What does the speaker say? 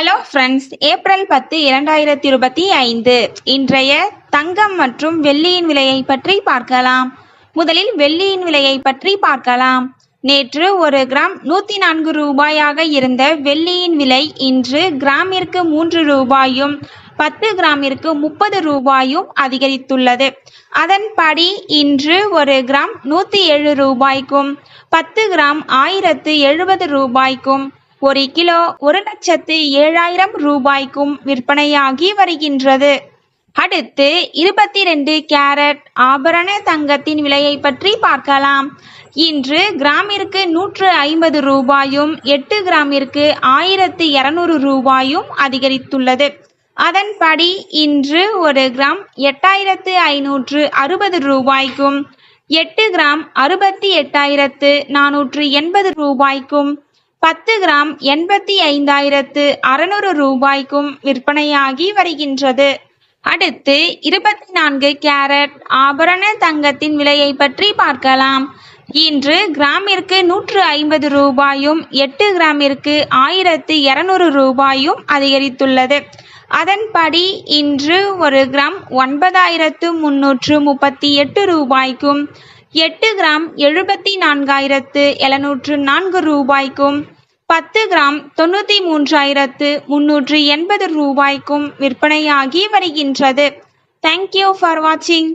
Hello friends April பத்து இரண்டாயிரத்தி இருபத்தி ஐந்து. இன்றைய தங்கம் மற்றும் வெள்ளியின் விலையை பற்றி பார்க்கலாம். முதலில் வெள்ளியின் விலையை பற்றி பார்க்கலாம். நேற்று ஒரு கிராம் நூற்றி நான்கு ரூபாயாக இருந்த வெள்ளியின் விலை இன்று கிராமிற்கு மூன்று ரூபாயும் பத்து கிராமிற்கு முப்பது ரூபாயும் அதிகரித்துள்ளது. அதன்படி இன்று ஒரு கிராம் நூற்றி ஏழு ரூபாய்க்கும் பத்து கிராம் ஆயிரத்து எழுபது ரூபாய்க்கும் ஒரு கிலோ ஒரு லட்சத்து ஏழாயிரம் ரூபாய்க்கும் விற்பனையாகி வருகின்றது. அடுத்து இருபத்தி ரெண்டு கேரட் ஆபரண தங்கத்தின் விலையை பற்றி பார்க்கலாம். இன்று கிராமிற்கு நூற்று ஐம்பது ரூபாயும் எட்டு கிராமிற்கு ஆயிரத்து இரநூறு ரூபாயும் அதிகரித்துள்ளது. அதன்படி இன்று ஒரு கிராம் எட்டாயிரத்து ஐநூற்று அறுபது ரூபாய்க்கும் எட்டு கிராம் அறுபத்தி எட்டாயிரத்து நானூற்று எண்பது ரூபாய்க்கும் பத்து கிராம் எண்பத்தி ஐந்தாயிரத்து அறுநூறு ரூபாய்க்கும் விற்பனையாகி வருகின்றது. அடுத்து இருபத்தி நான்கு கேரட் ஆபரண தங்கத்தின் விலையை பற்றி பார்க்கலாம். இன்று கிராமிற்கு நூற்று ஐம்பது ரூபாயும் எட்டு கிராமிற்கு ஆயிரத்து இருநூறு ரூபாயும் அதிகரித்துள்ளது. அதன்படி இன்று ஒரு கிராம் ஒன்பதாயிரத்து முன்னூற்று முப்பத்தி எட்டு ரூபாய்க்கும் எட்டு கிராம் எழுபத்தி நான்காயிரத்து எழுநூற்று நான்கு ரூபாய்க்கும் பத்து கிராம் தொண்ணூற்றி மூன்றாயிரத்து முன்னூற்று எண்பது ரூபாய்க்கும் விற்பனையாகி வருகின்றது. தேங்க்யூ ஃபார் வாட்சிங்